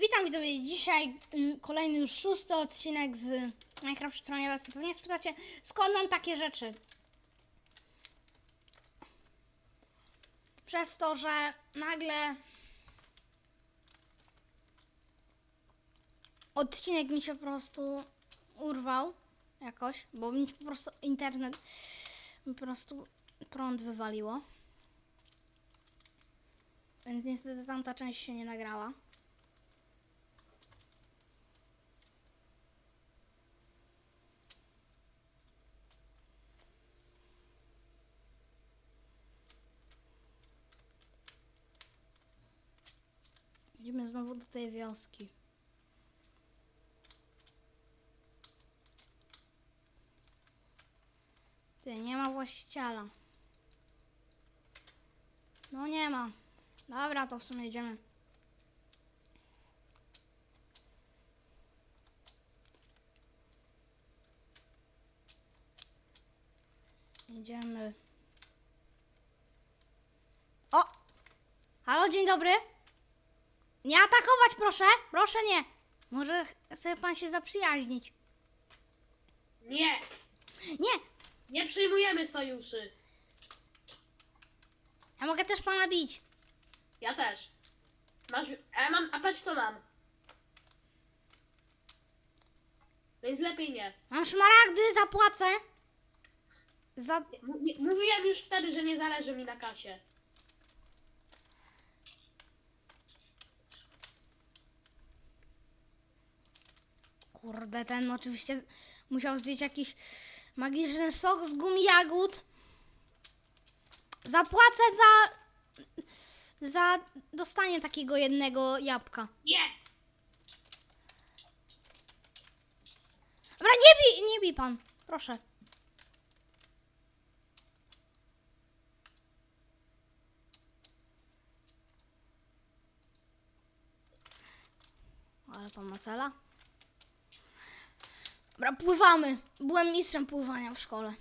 Witam widzowie, dzisiaj y, kolejny szósty odcinek z Minecraft Stronie Was pewnie spytacie, skąd mam takie rzeczy? Przez to, że nagle odcinek mi się po prostu urwał jakoś, bo mi po prostu internet po prostu prąd wywaliło. Więc niestety tamta część się nie nagrała. Idziemy znowu do tej wioski. Ty, nie ma właściciela. No nie ma. Dobra, to w sumie idziemy. Idziemy. O! Halo, dzień dobry. Nie atakować, proszę. Proszę nie. Może ch- chce pan się zaprzyjaźnić. Nie, Nie, nie przyjmujemy sojuszy. ja mogę też pana bić. Ja też. Masz, a ja mam, a patrz co mam. Więc lepiej nie. Mam szmaragdy, zapłacę. Za... M- nie. Mówiłem już wtedy, że nie zależy mi na kasie. Kurde, ten oczywiście musiał zjeść jakiś magiczny sok z gumi jagód. Zapłacę za... za dostanie takiego jednego jabłka. Nie! Dobra, nie bij, nie bij pan. Proszę. Ale pan ma cela? Dobra, pływamy. Byłem mistrzem pływania w szkole.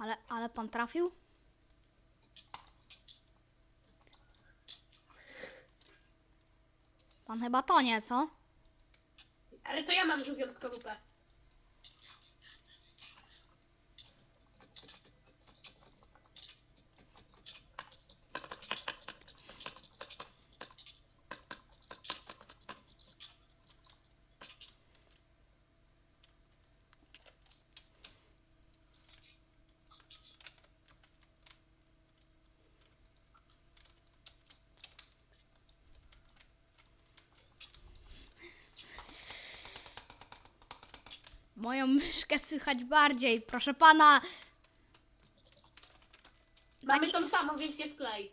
Ale, ale pan trafił? Pan chyba to nie, co? Ale to ja mam żółwią skorupę. Moją myszkę słychać bardziej, proszę pana. Mamy tą samą, więc jest klej.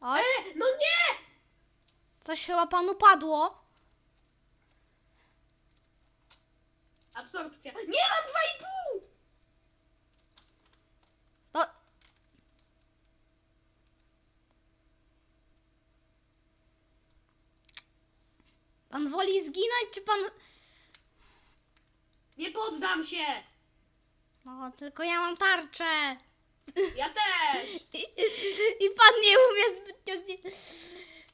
Oj, E, no nie! coś chyba panu padło. Absorpcja. Nie mam 2,5! Pan woli zginąć, czy pan... Nie poddam się! No, tylko ja mam tarczę. Ja też! I, i pan nie umie zbytnio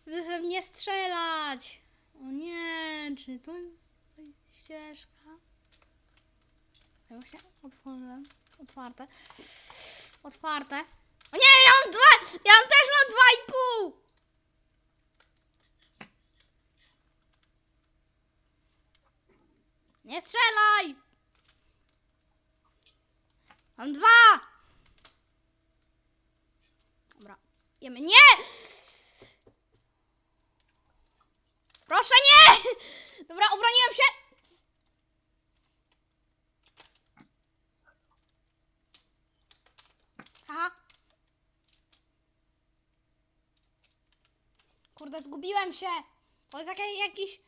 z- ze mnie strzelać. O nie, czy to jest ścieżka? Ja właśnie otworzyłem. Otwarte. Otwarte. O nie, ja mam dwa! Ja też mam dwa i pół! Nie strzelaj! Mam dwa! Dobra, jemy. Nie! Proszę nie! Dobra, obroniłem się! Aha. Kurde, zgubiłem się! To jest jakiś...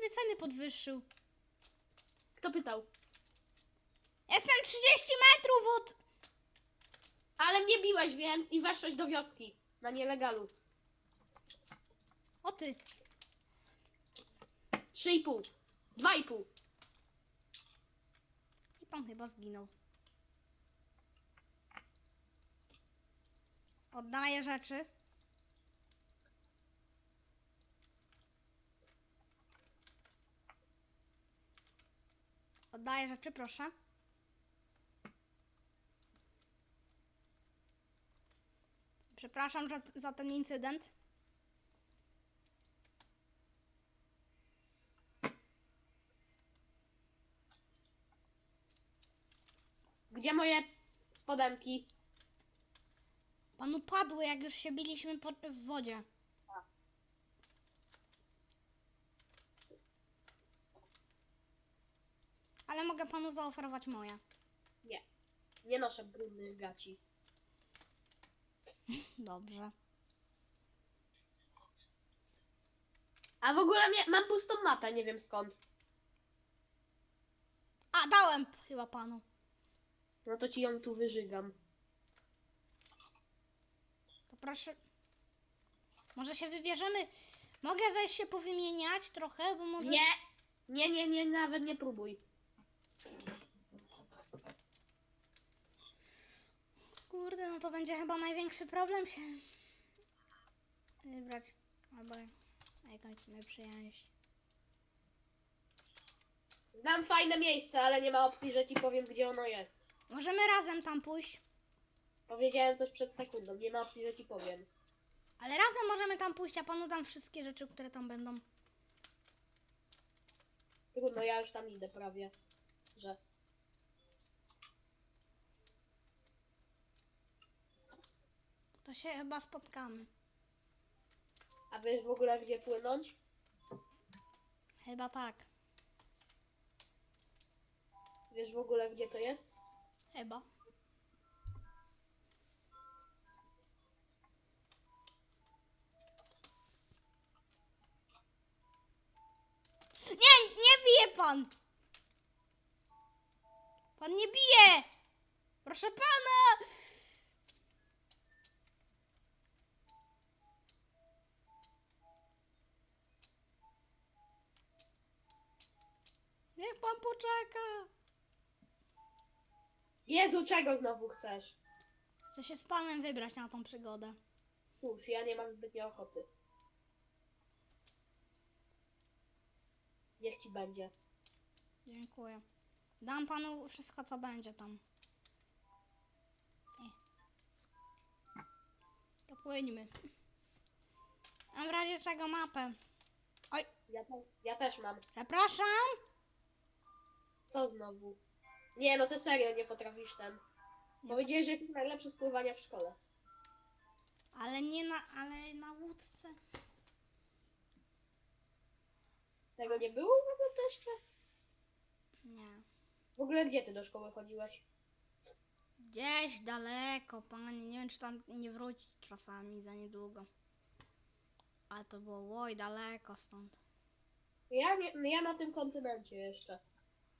sobie ceny podwyższył. Kto pytał? Jestem 30 metrów od... Ale mnie biłeś, więc i weszłeś do wioski. Na nielegalu. O ty. 3,5. 2,5. I pan chyba zginął. Oddaję rzeczy. Oddaję rzeczy, proszę. Przepraszam za, za ten incydent. Gdzie moje spodenki? Panu padły, jak już się biliśmy po, w wodzie. Ale mogę panu zaoferować moje. Nie. Nie noszę brudnych gaci. Dobrze. A w ogóle mam pustą mapę, nie wiem skąd. A, dałem chyba panu. No to ci ją tu wyżygam. To proszę. Może się wybierzemy. Mogę wejść się powymieniać trochę, bo może. Nie! Nie, nie, nie, nawet nie próbuj. Kurde, no to będzie chyba największy problem się wybrać. Albo jakąś sobie przyjęść. Znam fajne miejsce, ale nie ma opcji, że ci powiem, gdzie ono jest. Możemy razem tam pójść. Powiedziałem coś przed sekundą, nie ma opcji, że ci powiem. Ale razem możemy tam pójść, a panu dam wszystkie rzeczy, które tam będą. Trudno, ja już tam idę prawie. Że. To się chyba spotkamy. A wiesz w ogóle, gdzie płynąć? Chyba tak. Wiesz w ogóle, gdzie to jest? Chyba. Nie, nie bije pan! Pan nie bije! Proszę pana! Niech pan poczeka. Jezu, czego znowu chcesz? Chcę się z panem wybrać na tą przygodę. Cóż, ja nie mam zbytnio ochoty. Niech ci będzie. Dziękuję. Dam panu wszystko, co będzie tam. Ej. To płyńmy. Mam w razie czego mapę. Oj, Ja, te, ja też mam. przepraszam. Co znowu? Nie, no to serio, nie potrafisz ten. Powiedziałeś, że jesteś najlepszy z pływania w szkole. Ale nie na, ale na łódce. Tego nie było u was na teście? Nie. W ogóle gdzie ty do szkoły chodziłeś? Gdzieś daleko, panie. Nie wiem, czy tam nie wrócić czasami za niedługo. Ale to było oj daleko stąd. Ja, nie, ja na tym kontynencie jeszcze.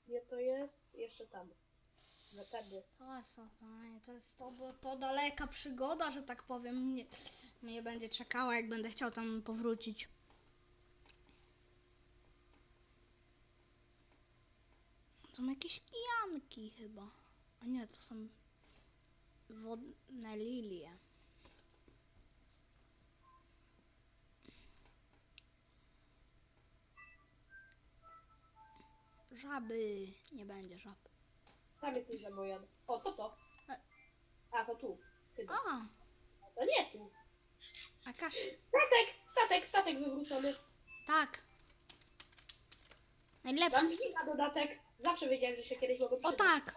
Gdzie to jest? Jeszcze tam. No wtedy. To o, panie, to jest to, bo to daleka przygoda, że tak powiem. Mnie, mnie będzie czekała, jak będę chciał tam powrócić. Są jakieś kijanki chyba. A nie, to są wodne lilie. Żaby. Nie będzie żab. Sam jesteś zabojan. O, co to? A, to tu. Chyba. A, To nie tu. jakaś... Statek! Statek, statek wywrócony. Tak. Mam Najlepszy. na dodatek. Zawsze wiedziałem, że się kiedyś mogą O przydać. tak.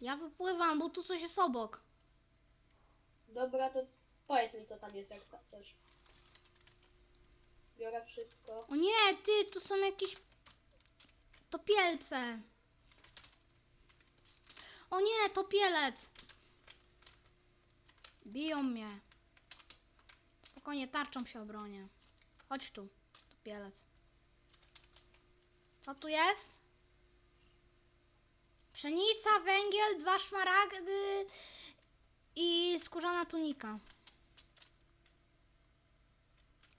Ja wypływam, bo tu coś jest obok. Dobra, to powiedz mi co tam jest, jak chcesz. Biorę wszystko. O nie, ty, tu są jakieś topielce. O nie, topielec. Biją mnie. Spokojnie, tarczą się obronię. Chodź tu, topielec. Co tu jest? Pszenica, węgiel, dwa szmaragdy i skórzana tunika.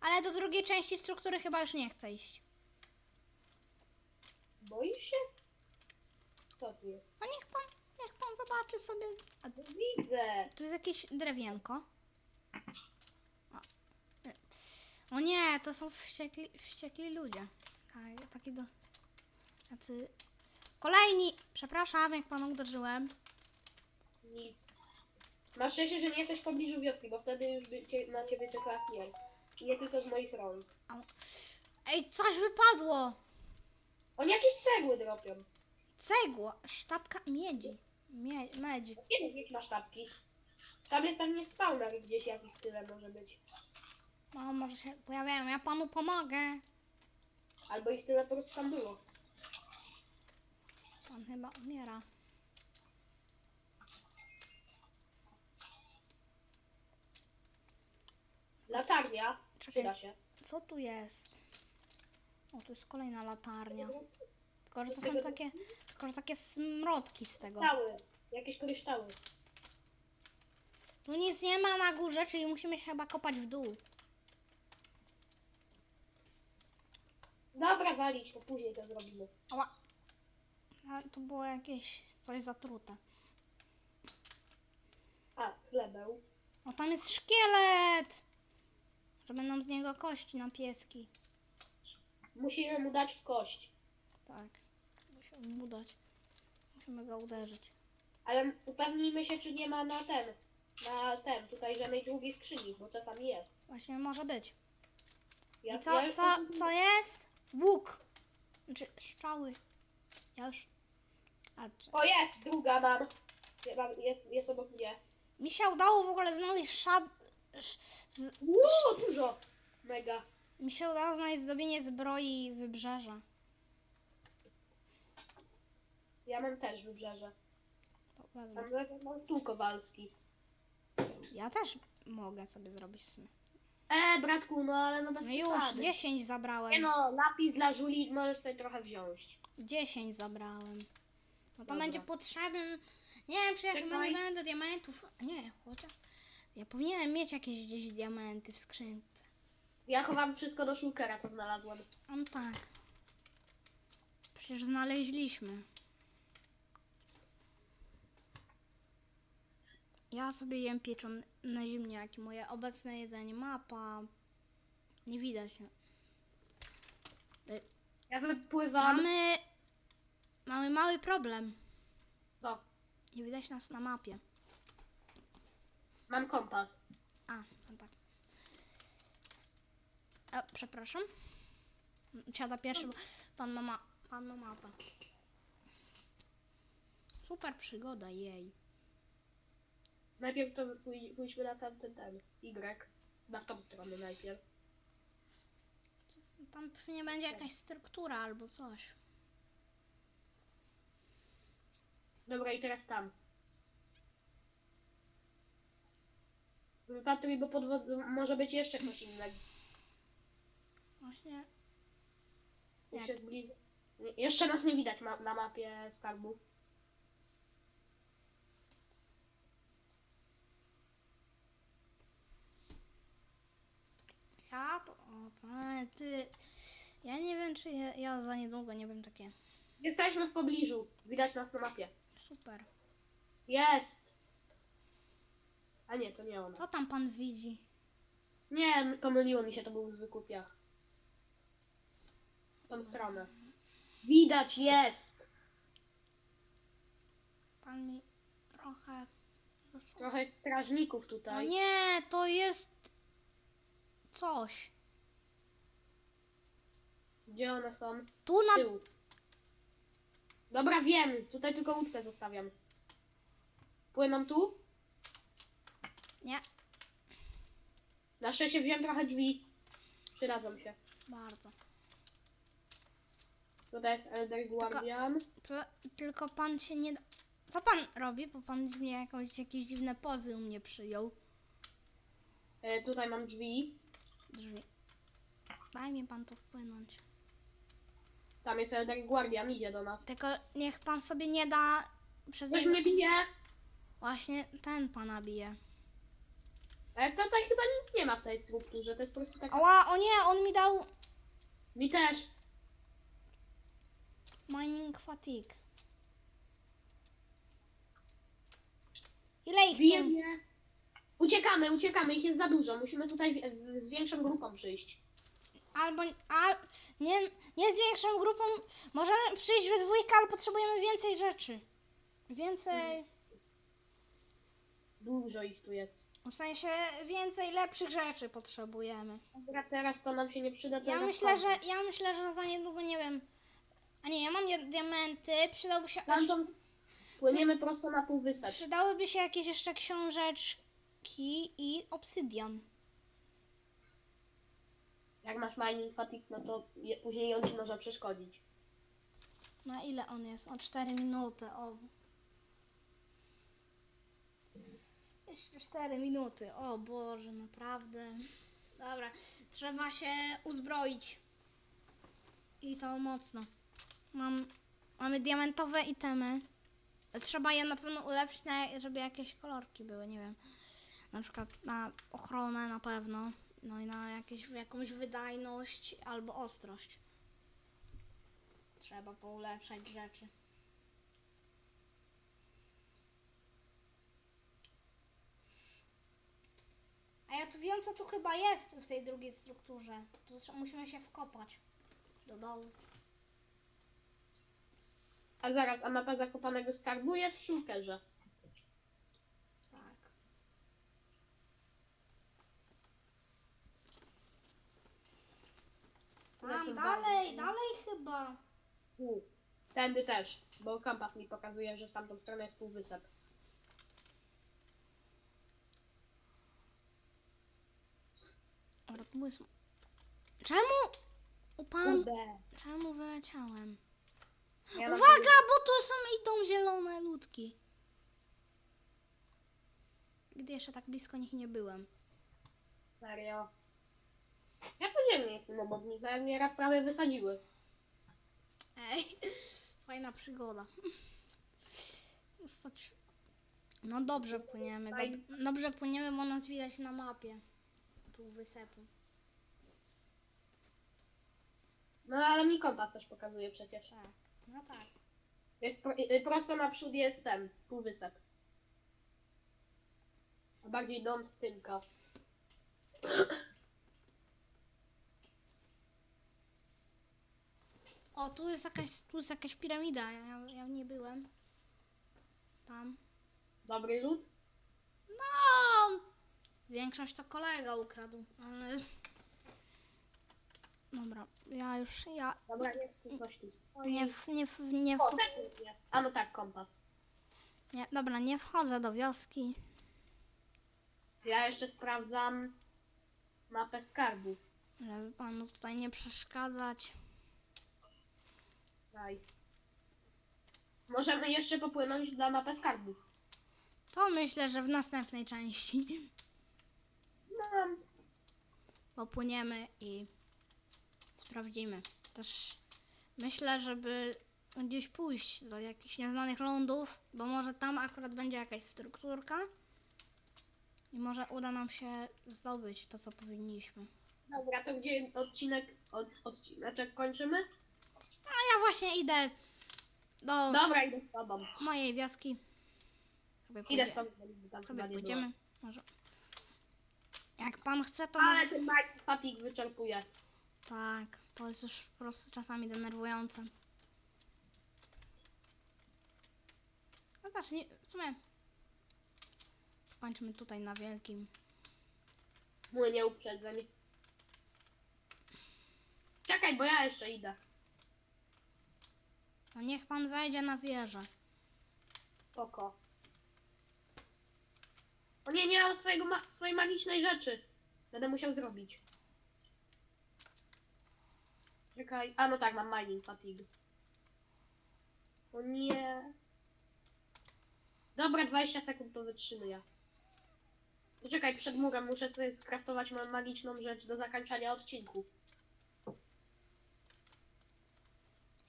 Ale do drugiej części struktury chyba już nie chcę iść. Boisz się? Co tu jest? No niech pan, niech pan zobaczy sobie. A widzę. tu jest jakieś drewienko. O, nie, to są wściekli, wściekli ludzie. Tak, taki do... Tacy... Kolejni! Przepraszam, jak panu uderzyłem. Nic. Masz szczęście, że nie jesteś w pobliżu wioski, bo wtedy już by cię, na ciebie czekała. I nie tylko z moich rąk. Ej, coś wypadło! Oni jakieś cegły dropią. Cegła, sztabka miedzi. Mie, medzi. Kiedy masz sztabki? Tam jest pewnie spawner gdzieś jakiś tyle może być. No, może się pojawiają, ja panu pomogę. Albo ich tyle po prostu tam było. Pan chyba umiera. Latarnia. Czekaj. Przyda się. Co tu jest? O, tu jest kolejna latarnia. Tylko, że to są takie, tylko, że takie smrodki z tego. Kryształy. Jakieś kryształy. Tu nic nie ma na górze, czyli musimy się chyba kopać w dół. Dobra, walić, to później to zrobimy. Ała. A, tu było jakieś coś zatrute. A, chlebeł. O, tam jest szkielet! Że będą z niego kości na pieski. Musimy mu dać w kość. Tak. Musimy mu dać. Musimy go uderzyć. Ale upewnijmy się, czy nie ma na ten. Na ten, tutaj żadnej drugiej skrzyni, bo czasami jest. Właśnie może być. Ja, I co, ja- co, co jest? Łuk. Znaczy strzały. Ja już... A, czy- O, jest! Druga mam. Mam- Jest, jest obok mnie. Mi się udało w ogóle znaleźć szab... sz- z- Uuu, dużo! Mega. Mi się udało znaleźć zdobienie zbroi wybrzeża. Ja mam też wybrzeże. Wezmę Mam, za- mam stół kowalski. Ja też mogę sobie zrobić w sumie. E, bratku, no ale no bez No już, przesady. 10 zabrałem. Nie no, napis dla Żuli możesz sobie trochę wziąć. 10 zabrałem. No to Dobra. będzie potrzebny. Nie wiem, czy ja chyba Czekaj. nie będę diamentów. Nie, chociaż. Ja powinienem mieć jakieś gdzieś diamenty w skrzynce. Ja chowam wszystko do shulkera, co znalazłem. No tak. Przecież znaleźliśmy. Ja sobie jem pieczą na ziemniaki. Moje obecne jedzenie. Mapa. Nie widać. Ja wypływam. Mamy. Mamy mały problem. Co? Nie widać nas na mapie. Mam kompas. A, no tak. A, przepraszam. Siada pierwszy, bo pan ma, ma, pan ma mapę. Super przygoda, jej. Najpierw to pój- pójdźmy na tamten ten. Y. Chyba w tą stronę najpierw. Tam pewnie będzie jakaś struktura albo coś. Dobra, i teraz tam. Wypatruj, bo pod wodą może być jeszcze coś innego. Właśnie. Jak się Jeszcze nas nie widać ma- na mapie skarbu. Ja, to- o, panie, ty. Ja nie wiem, czy ja, ja za niedługo nie wiem takie. Jesteśmy w pobliżu. Widać nas na mapie. Super. Jest! A nie, to nie ona. Co tam pan widzi? Nie, pomyliło mi się, to był zwykły piach. Tą stronę. Widać, jest! Pan mi trochę. Trochę strażników No tutaj. nie, to jest coś. Gdzie one są? Tu Z na tyłu. Dobra, wiem. Tutaj tylko łódkę zostawiam. Płyną tu? Nie, Na szczęście wziąłem trochę drzwi. Przydadzą się. bardzo. Tutaj jest Elder Guardian. Ty- Tylko pan się nie da... Co pan robi? Bo pan mnie jakąś, jakieś dziwne pozy u mnie przyjął. E, tutaj mam drzwi. Drzwi. Daj mi pan tu wpłynąć. Tam jest Elder Guardian, idzie do nas. Tylko niech pan sobie nie da przez Ktoś niego... mnie bije. Właśnie ten pana bije. Ale to tutaj chyba nic nie ma w tej strukturze. To jest po prostu tak. Ała, o nie, on mi dał Mi też. mining fatigue. Ile ich Bije tu? mnie. Uciekamy, uciekamy. Ich jest za dużo. Musimy tutaj w, w, z większą grupą przyjść. Albo al, nie, nie z większą grupą. Możemy przyjść we dwójkę, ale potrzebujemy więcej rzeczy. Więcej. Dużo ich tu jest. W sensie więcej lepszych rzeczy potrzebujemy. Dobra, teraz to nam się nie przyda. to Ja na myślę, że ja myślę, że za niedługo nie wiem. A nie, ja mam dia- diamenty, przydałby się s- płyniemy prosto na półwysep. przydałyby się jakieś jeszcze książeczki i obsydian. Jak masz mining fatigue, no to je, później on ci może przeszkodzić. Na ile on jest? O 4 minuty. O. Jeszcze 4 minuty. O Boże, naprawdę. Dobra, trzeba się uzbroić. I to mocno. Mam, mamy diamentowe itemy. Trzeba je na pewno ulepszyć, żeby jakieś kolorki były, nie wiem. Na przykład na ochronę na pewno. No i na jakieś, jakąś wydajność albo ostrość. Trzeba poulepszać rzeczy. A ja tu wiem, co tu chyba jest w tej drugiej strukturze. Tu musimy się wkopać do dołu. A zaraz, a mapa zakopanego skarbu jest w shulkerze. Tak. One są Tam dalej, bardzo- dalej chyba. U, Tędy też, bo kompas mi pokazuje, że w tamtą stronę jest półwysep. Rozmysł. Czemu? U pan... Kurde. Czemu wyleciałem? Ja mam Uwaga, bo tu są idą zielone ludki. Gdy jeszcze tak blisko nich nie byłem. Serio. Ja codziennie jestem nawet mnie raz prawie wysadziły. Ej, fajna przygoda. Stać- No dobrze płyniemy. Dob- dobrze płyniemy, bo nas widać na mapie. Tu wysepu. No ale mi kompas też pokazuje przecież. Tak, no tak. Jest pro, y, prosto naprzód jest ten, półwysep. A bardziej dom z tylka. O, tu jest jakaś, tu jest jakaś piramida. Ja, ja nie byłem. Tam. Dobry lód? No! Większość to kolega ukradł, ale... Dobra, ja już, ja Dobra, tu coś tu stoi. nie, w, nie, w, nie, w, O, nie. A no tak, kompas. nie, dobra, nie wchodzę do wioski. Ja jeszcze sprawdzam mapę skarbów. Żeby panu tutaj nie przeszkadzać. Nice. Możemy jeszcze popłynąć na mapę skarbów. To myślę, że w następnej części No, popłyniemy i sprawdzimy. Też myślę, żeby gdzieś pójść do jakichś nieznanych lądów, bo może tam akurat będzie jakaś strukturka i może uda nam się zdobyć to, co powinniśmy. dobra, to gdzie odcinek, od, odcineczek kończymy? A ja właśnie idę do Dobra, idę z tobą. mojej wioski. Sobie, Idę pójdzie- z tobą, bo tam chyba sobie nie pójdziemy. Może. Jak pan chce, to było. Ale może... ten fatigue wyczerpuje. Tak, to jest już po prostu czasami denerwujące. No patrz, nie, w sumie skończmy tutaj na wielkim. Młynie uprzedzeń. Czekaj, bo ja jeszcze idę. No niech pan wejdzie na wieżę. Poko. O nie, nie mam swojego ma swojej magicznej rzeczy. Będę musiał zrobić. Czekaj. A no tak, mam mining fatigue. O nie. Dobra, 20 sekund to wytrzymuję. Poczekaj, przed murem muszę sobie skraftować moją magiczną rzecz do zakończenia odcinków.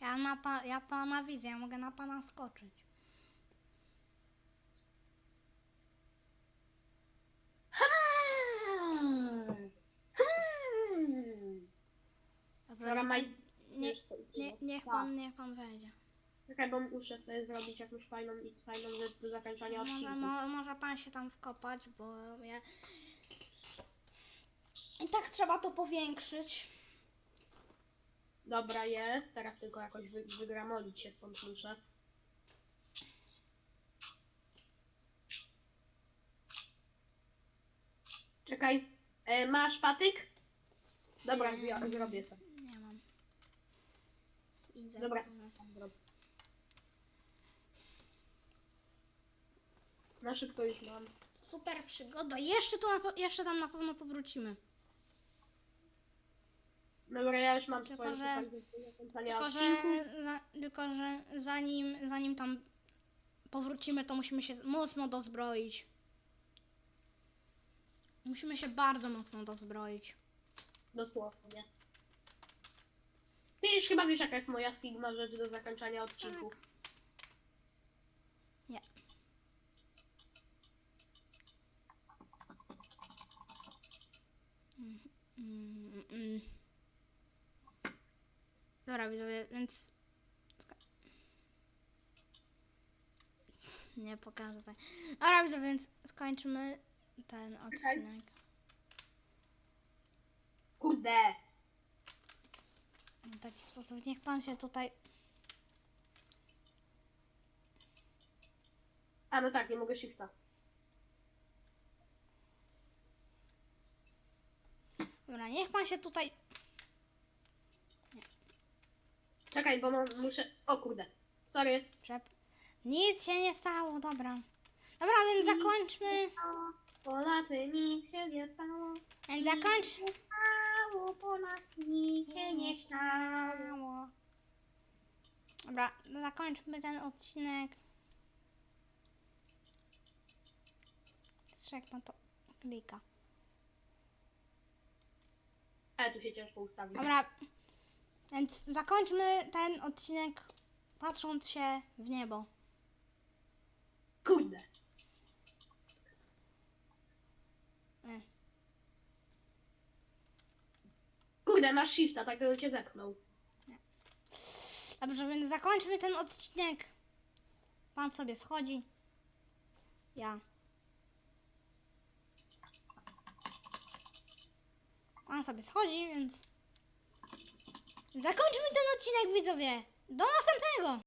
Ja, na pa, ja pana widzę, ja mogę na pana skoczyć. Dobra, Dobra, niech, maj... nie, już nie, niech Tak. pan, niech pan wejdzie. Czekaj, bo muszę sobie zrobić jakąś fajną i fajną rzecz do zakończenia Może, odcinków. mo, może pan się tam wkopać, bo ja... I tak trzeba to powiększyć. Dobra, jest. Teraz tylko jakoś wy, wygramolić się stąd muszę. Czekaj, e, masz patyk? Dobra, Nie. zjo- zrobię sobie. Nie mam. Widzę. Dobra. Tam zrobię. Na szybko już mam. Super przygoda. Jeszcze, tu na, pe- jeszcze tam na pewno powrócimy. Dobra, ja już mam Tylko, swoje że- Tylko że, odcinku. za, tylko, że zanim, zanim tam powrócimy, to musimy się mocno dozbroić. Musimy się bardzo mocno dozbroić. Dosłownie. Ty już chyba wiesz, jaka jest moja Sigma rzecz do zakończenia odcinków. Nie. Mm, mm, mm. Dobra, widzowie, więc... Nie pokażę tak. Dobra, widzowie, więc skończymy ten odcinek. Kurde! W taki sposób. Niech pan się tutaj... A no tak, nie mogę shifta. Dobra, niech pan się tutaj... Czekaj, bo mam, muszę... O kurde. Sorry. Przep... Nic się nie stało, dobra. Dobra, więc zakończmy. Polacy, nic się nie stało. Więc zakończ... Stało, Polacy, nic się nie stało. Dobra, zakończmy ten odcinek. Jak pan to klika. Ale tu się ciężko ustawić. Dobra, więc zakończmy ten odcinek patrząc się w niebo. Kurde. E. Kurde, masz shifta, tak to cię zepchnął. Dobrze, więc zakończmy ten odcinek. Pan sobie schodzi. Ja. Pan sobie schodzi, więc. Zakończmy ten odcinek, widzowie. Do następnego!